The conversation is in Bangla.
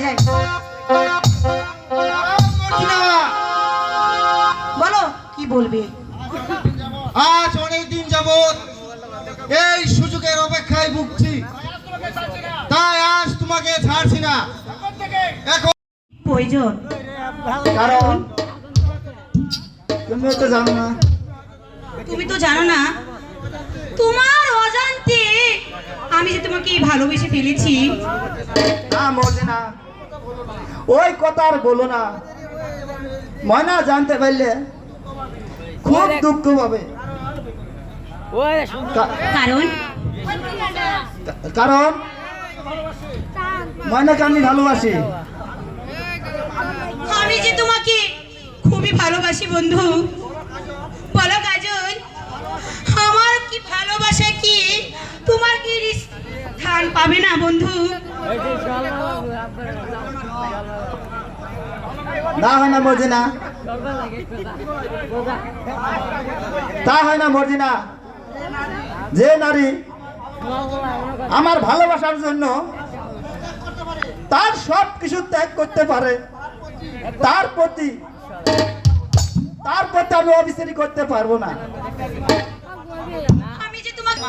চলে যাই বলো কি বলবে? আজ অনেক দিন যাবত এই সুযোগের অপেক্ষায় ভুগছি। তাই আজ তোমাকে ছাড়ছি না। এখন প্রয়োজন। কারণ তুমি তো জানো না। তুমি তো জানো না। তোমার অজান্তে আমি যে তোমাকে ভালোবেসে ফেলেছি। না মর্জিনা ওই কথা আর বলো না। ময়না জানতে পারলে খুব দুঃখ। পাবে। কারণ? কারণ? ময়নাকে আমি ভালোবাসি। আমি যে তোমাকে খুবই ভালোবাসি বন্ধু বলো কাজল আমার কি ভালোবাসা কি তোমার কি রিস- স্থান পাবে না বন্ধু? না হয় না মর্জিনা? তা হয় না মর্জিনা? যে নারী আমার ভালোবাসার জন্য তার সব কিছু ত্যাগ করতে পারে তার প্রতি তার প্রতি আমি অবিচারি করতে পারব না। আমি যে তোমাকে